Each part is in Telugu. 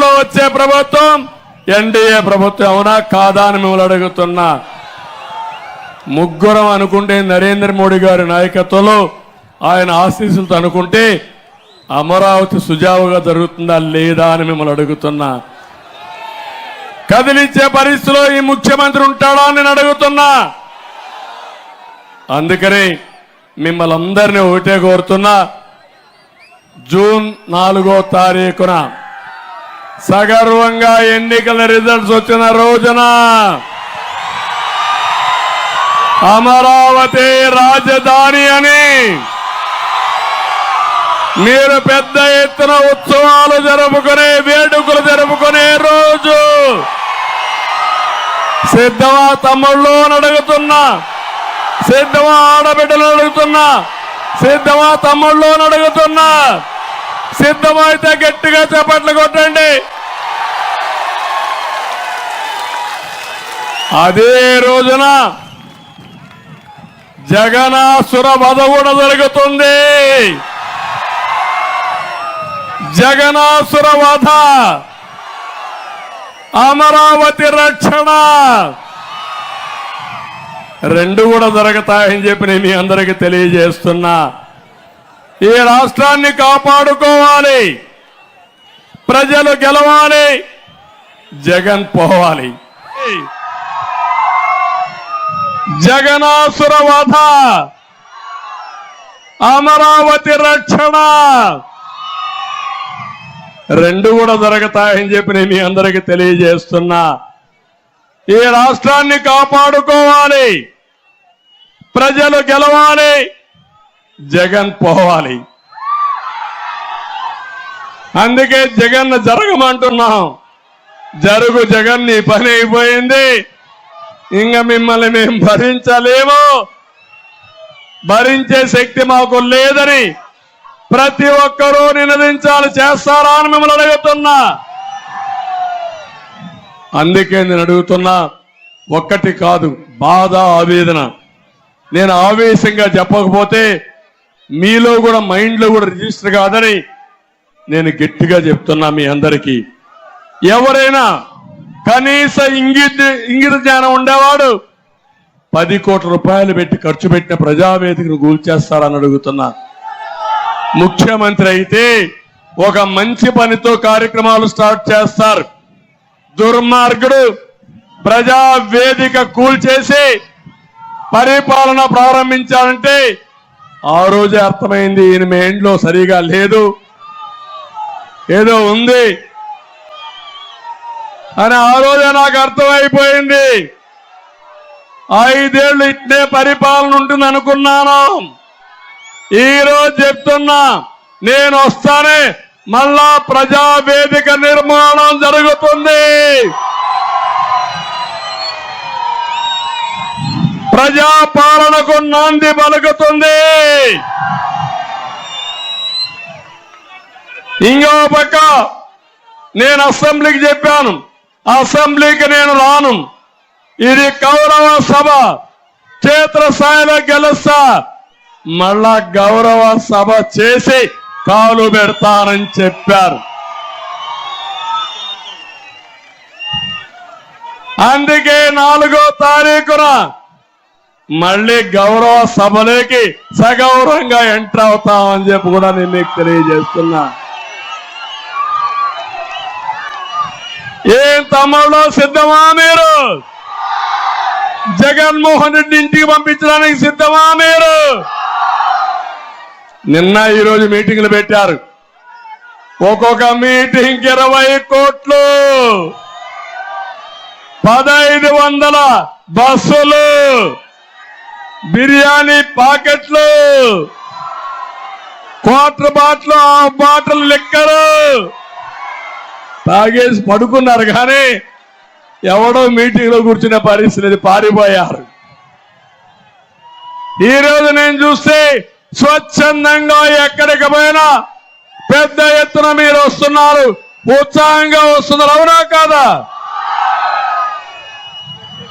త్వరలో వచ్చే ప్రభుత్వం ఎన్డీఏ ప్రభుత్వం అవునా కాదా అని మిమ్మల్ని అడుగుతున్నా. ముగ్గురం అనుకుంటే నరేంద్ర మోడీ గారి నాయకత్వంలో ఆయన ఆశీస్సులతో అనుకుంటే అమరావతి సుజావుగా జరుగుతుందా లేదా అని మిమ్మల్ని అడుగుతున్నా. కదిలించే పరిస్థితిలో ఈ ముఖ్యమంత్రి ఉంటాడా అని నేను అడుగుతున్నా. అందుకని మిమ్మల్ని అందరినీ ఒకటే కోరుతున్నా. జూన్ నాలుగో తారీఖున సగర్వంగా ఎన్నికల రిజల్ట్స్ వచ్చిన రోజున అమరావతి రాజధాని అని మీరు పెద్ద ఎత్తున ఉత్సవాలు జరుపుకునే వేడుకలు జరుపుకునే రోజు. సిద్ధమా తమ్ముళ్ళు అడుగుతున్నా. సిద్ధమా ఆడబిడ్డలు అడుగుతున్నా. సిద్ధమా తమ్ముళ్ళు అడుగుతున్నా. సిద్ధమైతే గట్టిగా చప్పట్లు కొట్టండి. అదే రోజున జగనాసుర వధ కూడా జరుగుతుంది జగనాసుర వధ అమరావతి రక్షణ. రెండు కూడా జరుగుతాయని చెప్పి నేను మీ అందరికీ తెలియజేస్తున్నా. ఈ రాష్ట్రాన్ని కాపాడుకోవాలి. ప్రజలు గెలవాలి. జగన్ పోవాలి. జగనాసుర వధ. అమరావతి రక్షణ. రెండు కూడా జరుగుతాయని చెప్పి నేను మీ అందరికీ తెలియజేస్తున్నా. ఈ రాష్ట్రాన్ని కాపాడుకోవాలి. ప్రజలు గెలవాలి. జగన్ పోవాలి. అందుకే జగన్ జరగమంటున్నాం. జరుగు జగన్ నీ పని అయిపోయింది. ఇంకా మిమ్మల్ని మేము భరించలేము. భరించే శక్తి మాకు లేదని ప్రతి ఒక్కరూ నినదించాలి చేస్తారా అని మిమ్మల్ని అడుగుతున్నా. అందుకే నేను అడుగుతున్నా ఒక్కటి కాదు బాధ ఆవేదన. నేను ఆవేశంగా చెప్పకపోతే మీలో కూడా మైండ్లో కూడా రిజిస్టర్ కాదని నేను గట్టిగా చెప్తున్నా మీ అందరికీ. ఎవరైనా కనీస ఇంగిత ఇంగిత జ్ఞానం ఉండేవాడు పది కోట్ల రూపాయలు పెట్టి ఖర్చు పెట్టిన ప్రజావేదికను కూల్చేస్తారని అడుగుతున్నా. ముఖ్యమంత్రి అయితే ఒక మంచి పనితో కార్యక్రమాలు స్టార్ట్ చేస్తారు. దుర్మార్గుడు ప్రజావేదిక కూల్చేసి పరిపాలన ప్రారంభించాలంటే ఆ రోజే అర్థమైంది ఈయన మీ ఇంట్లో సరిగా లేదు. ఏదో ఉంది. అని ఆ రోజే నాకు అర్థమైపోయింది. ఐదేళ్ళు ఇట్నే పరిపాలన ఉంటుంది అనుకున్నాను. ఈ రోజు చెప్తున్నా నేను వస్తానే మళ్ళా ప్రజా వేదిక నిర్మాణం జరుగుతుంది. ప్రజాపాలనకు నాంది పలుకుతుంది. ఇంకో పక్క నేను అసెంబ్లీకి చెప్పాను. అసెంబ్లీకి నేను రాను. ఇది గౌరవ సభ. క్షేత్రస్థాయిలో గెలుస్తా. మళ్ళా గౌరవ సభ చేసి కాలు పెడతానని చెప్పారు. అందుకే నాలుగో తారీఖున మళ్ళీ గౌరవ సభలోకి సగౌరవంగా ఎంటర్ అవుతామని చెప్పి కూడా నేను మీకు తెలియజేస్తున్నా. ఏం తమ్ముడు సిద్ధమా మీరు? జగన్మోహన్ రెడ్డి ఇంటికి పంపించడానికి సిద్ధమా మీరు? నిన్న ఈరోజు మీటింగ్లు పెట్టారు. ఒక్కొక్క మీటింగ్ ఇరవై కోట్లు. పదహైదు వందల బస్సులు. బిర్యానీ పాకెట్లు. క్వార్టర్ బాటలు ఆ బాటలు లెక్కరు. తాగేసి పడుకున్నారు కానీ ఎవడో మీటింగ్లో కూర్చునే పరిస్థితి లేదు, పారిపోయారు. ఈ రోజు నేను చూస్తే స్వచ్ఛందంగా ఎక్కడికి పోయినా పెద్ద ఎత్తున మీరు వస్తున్నారు. ఉత్సాహంగా వస్తున్నారు అవునా కాదా?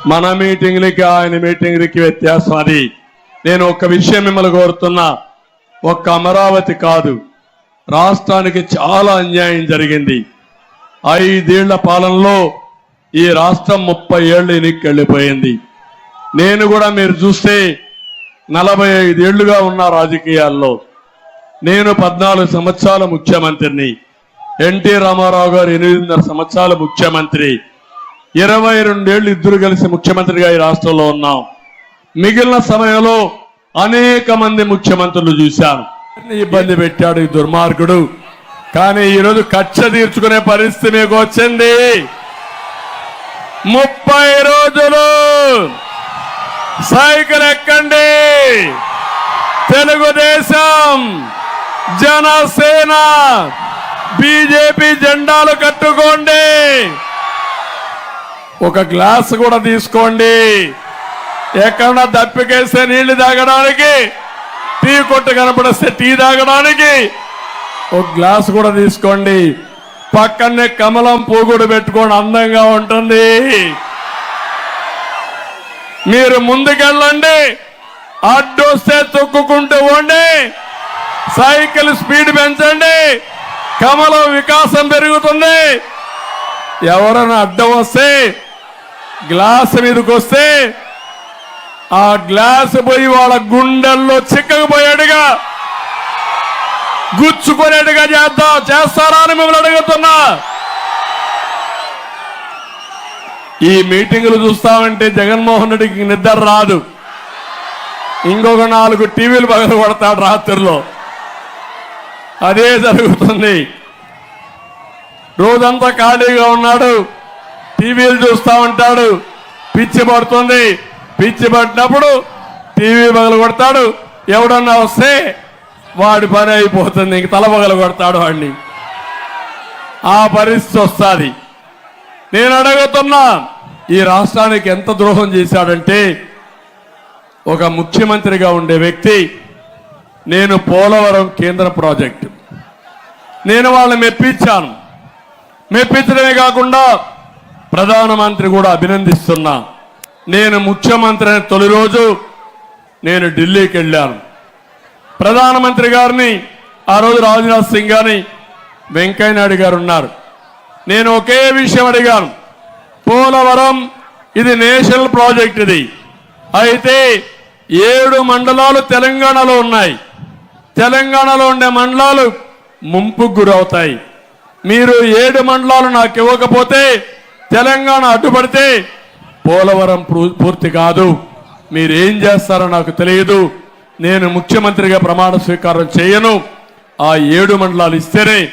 మన మీటింగ్లకి ఆయన మీటింగ్లకి వ్యత్యాసం అది. నేను ఒక విషయం మిమ్మల్ని కోరుతున్నా. ఒక్క అమరావతి కాదు రాష్ట్రానికి చాలా అన్యాయం జరిగింది. ఐదేళ్ళ పాలనలో ఈ రాష్ట్రం ముప్పై ఏళ్ళు ఎన్నికకి వెళ్ళిపోయింది. నేను కూడా మీరు చూస్తే నలభై ఐదేళ్ళుగా ఉన్న రాజకీయాల్లో నేను పద్నాలుగు సంవత్సరాల ముఖ్యమంత్రిని. ఎన్టీ రామారావు గారు ఎనిమిదిన్నర సంవత్సరాల ముఖ్యమంత్రి. ఇరవై రెండేళ్ళు ఇద్దరు కలిసి ముఖ్యమంత్రిగా ఈ రాష్ట్రంలో ఉన్నాం. మిగిలిన సమయంలో అనేక మంది ముఖ్యమంత్రులు చూశాను. ఇబ్బంది పెట్టాడు ఈ దుర్మార్గుడు. కానీ ఈరోజు కక్ష తీర్చుకునే పరిస్థితి మీకు వచ్చింది. ముప్పై రోజులు సైకిల్ ఎక్కండి. తెలుగుదేశం జనసేన బీజేపీ జెండాలు కట్టుకోండి. ఒక గ్లాస్ కూడా తీసుకోండి. ఎక్కడన్నా దప్పికేస్తే నీళ్ళు తాగడానికి టీ కొట్టు కనపడిస్తే టీ తాగడానికి ఒక గ్లాస్ కూడా తీసుకోండి. పక్కనే కమలం పూగుడు పెట్టుకోండి అందంగా ఉంటుంది. మీరు ముందుకెళ్ళండి. అడ్డొస్తే తొక్కుకుంటూ పోండి. సైకిల్ స్పీడ్ పెంచండి. కమలం వికాసం పెరుగుతుంది. ఎవరైనా అడ్డం వస్తే గ్లాస్ మీదకి వస్తే ఆ గ్లాస్ పోయి వాళ్ళ గుండెల్లో చిక్కకపోయాడుగా. గుచ్చుకునేట్టుగా చేద్దాం చేస్తారా అని మిమ్మల్ని అడుగుతున్నా. ఈ మీటింగులు చూస్తామంటే జగన్మోహన్ రెడ్డికి నిద్ర రాదు. ఇంకొక నాలుగు టీవీలు పగలు కొడతాడు రాత్రిలో. అదే జరుగుతుంది. రోజంతా ఖాళీగా ఉన్నాడు. టీవీలు చూస్తా ఉంటాడు. పిచ్చి పడుతుంది. పిచ్చి పట్టినప్పుడు టీవీ పగలు కొడతాడు. ఎవడన్నా వస్తే వాడి పని అయిపోతుంది. ఇంక తల పగలు కొడతాడు వాడిని. ఆ పరిస్థితి వస్తుంది. నేను అడుగుతున్నా ఈ రాష్ట్రానికి ఎంత ద్రోహం చేశాడంటే ఒక ముఖ్యమంత్రిగా ఉండే వ్యక్తి నేను పోలవరం కేంద్ర ప్రాజెక్టు. నేను వాళ్ళని మెప్పించాను. మెప్పించడమే కాకుండా ప్రధానమంత్రి కూడా అభినందిస్తున్నా. నేను ముఖ్యమంత్రి అయిన తొలి రోజు నేను ఢిల్లీకి వెళ్ళాను. ప్రధానమంత్రి గారిని ఆ రోజు రాజ్నాథ్ సింగ్ గారిని వెంకయ్య నాయుడు గారు ఉన్నారు. నేను ఒకే విషయం అడిగాను. పోలవరం ఇది నేషనల్ ప్రాజెక్ట్ ఇది. అయితే ఏడు మండలాలు తెలంగాణలో ఉన్నాయి. తెలంగాణలో ఉండే మండలాలు ముంపుకు గురవుతాయి. మీరు ఏడు మండలాలు నాకు ఇవ్వకపోతే తెలంగాణ అడ్డుపడితే పోలవరం పూ- పూర్తి కాదు. మీరు ఏం చేస్తారో నాకు తెలియదు. నేను ముఖ్యమంత్రిగా ప్రమాణ స్వీకారం చేయను. ఆ ఏడు మండలాలు ఇస్తేనే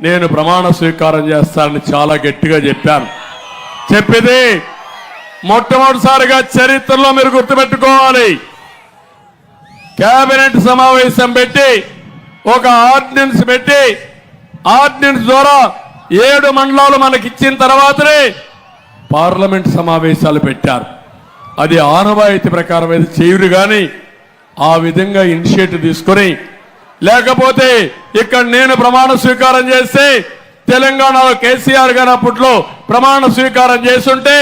నేను ప్రమాణ స్వీకారం చేస్తానని చాలా గట్టిగా చెప్పాను. చెప్పితే మొట్టమొదటిసారిగా చరిత్రలో మీరు గుర్తుపెట్టుకోవాలి. కేబినెట్ సమావేశం పెట్టి ఒక ఆర్డినెన్స్ పెట్టి ఆర్డినెన్స్ ద్వారా ఏడు మండలాలు మనకి ఇచ్చిన తర్వాతనే పార్లమెంట్ సమావేశాలు పెట్టారు. అది ఆనవాయితీ ప్రకారం అయితే చేయరు కానీ ఆ విధంగా ఇనిషియేటివ్ తీసుకొని లేకపోతే ఇక్కడ నేను ప్రమాణ స్వీకారం చేస్తే తెలంగాణలో కేసీఆర్ గారు అప్పట్లో ప్రమాణ స్వీకారం చేస్తుంటే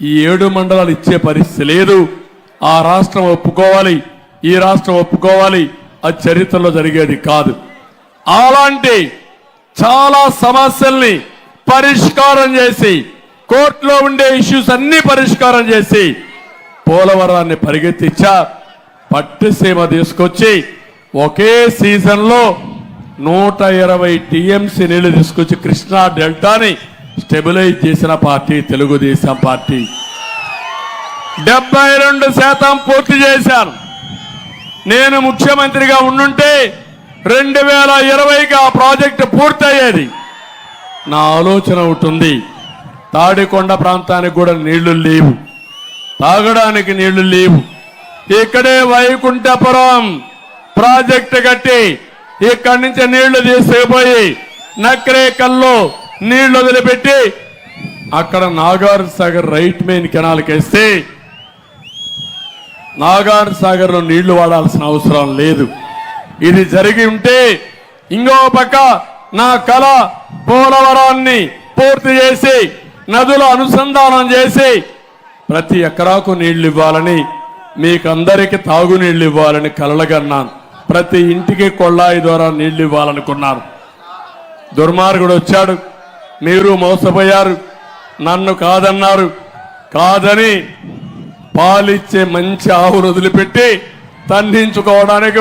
ఈ ఏడు మండలాలు ఇచ్చే పరిస్థితి లేదు. ఆ రాష్ట్రం ఒప్పుకోవాలి ఈ రాష్ట్రం ఒప్పుకోవాలి అది చరిత్రలో జరిగేది కాదు. అలాంటి చాలా సమస్యల్ని పరిష్కారం చేసి కోర్టులో ఉండే ఇష్యూస్ అన్ని పరిష్కారం చేసి పోలవరాన్ని పరిగెత్తించా పట్టుసీమ తీసుకొచ్చి ఒకే సీజన్లో నూట ఇరవై టీఎంసీ నీళ్ళు తీసుకొచ్చి కృష్ణా డెల్టాని స్టెబిలైజ్ చేసిన పార్టీ తెలుగుదేశం పార్టీ. డెబ్బై రెండు శాతం పూర్తి చేశాను నేను ముఖ్యమంత్రిగా ఉండుంటే రెండు వేల ఇరవైకి ఆ ప్రాజెక్టు పూర్తయ్యేది. నా ఆలోచన ఉంటుంది తాడికొండ ప్రాంతానికి కూడా నీళ్ళు లేవు. తాగడానికి నీళ్ళు లేవు. ఇక్కడే వైకుంఠపురం ప్రాజెక్టు కట్టి ఇక్కడి నుంచి నీళ్ళు తీసుకుపోయి నక్రేకల్లో నీళ్ళు వదిలిపెట్టి అక్కడ నాగార్ సాగర్ రైట్ మెయిన్ కెనాల్కి వేస్తే నాగార్ సాగర్లో నీళ్ళు వాడాల్సిన అవసరం లేదు. ఇది జరిగి ఉంటే ఇంకో పక్క నా కళ పోలవరాన్ని పూర్తి చేసి నదుల అనుసంధానం చేసి ప్రతి ఎకరాకు నీళ్ళు ఇవ్వాలని మీకు అందరికీ తాగునీళ్ళు ఇవ్వాలని కలలుగన్నాను ప్రతి ఇంటికి కొళ్ళాయి ద్వారా నీళ్ళు ఇవ్వాలనుకున్నాను దుర్మార్గుడు వచ్చాడు. మీరు మోసపోయారు. నన్ను కాదన్నారు. కాదని పాలిచ్చే మంచి ఆవును వదిలిపెట్టి తన్నించుకోవడానికి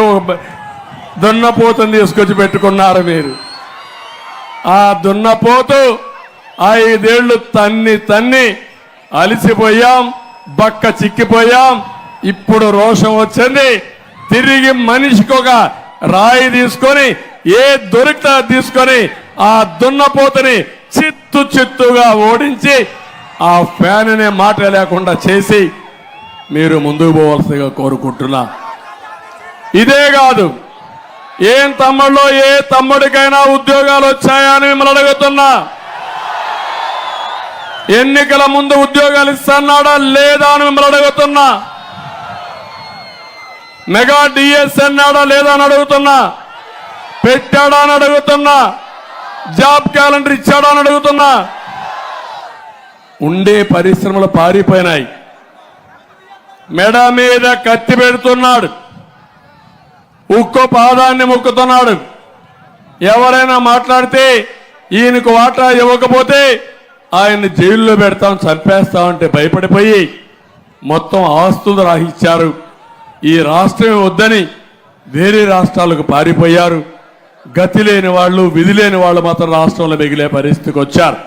దున్నపోతుని తీసుకొచ్చి పెట్టుకున్నారు మీరు ఆ దున్నపోతు ఐదేళ్ళు తన్ని తన్ని అలిసిపోయాం బక్క చిక్కిపోయాం ఇప్పుడు రోషం వచ్చింది. తిరిగి మనిషికి ఒక రాయి తీసుకొని ఏ దొరికితే తీసుకొని ఆ దున్నపోతుని చిత్తు చిత్తుగా ఓడించి ఆ ఫ్యాన్నే మాట లేకుండా చేసి మీరు ముందుకు పోవాల్సిగా కోరుకుంటున్నా. ఇదే కాదు ఏం తమ్ముళ్ళు ఏ తమ్ముడికైనా ఉద్యోగాలు వచ్చాయా అని మిమ్మల్ని అడుగుతున్నా. ఎన్నికల ముందు ఉద్యోగాలు ఇస్తున్నాడా లేదా అని మిమ్మల్ని అడుగుతున్నా. మెగా డిఎస్ అన్నాడా లేదా అని అడుగుతున్నా. పెట్టాడా అని అడుగుతున్నా. జాబ్ క్యాలెండర్ ఇచ్చాడా అని అడుగుతున్నా. ఉండే పరిశ్రమలు పారిపోయినాయి. మెడ మీద కత్తి పెడుతున్నాడు. ఉక్కు పాదాన్ని మొక్కుతున్నాడు. ఎవరైనా మాట్లాడితే ఈయనకు వాటా ఇవ్వకపోతే ఆయన్ని జైల్లో పెడతాం చంపేస్తామంటే భయపడిపోయి మొత్తం ఆస్తులు రాహిచ్చారు. ఈ రాష్ట్రమే వద్దని వేరే రాష్ట్రాలకు పారిపోయారు. గతి లేని వాళ్ళు విధి లేని వాళ్ళు మాత్రం రాష్ట్రంలో మిగిలే పరిస్థితికి వచ్చారు.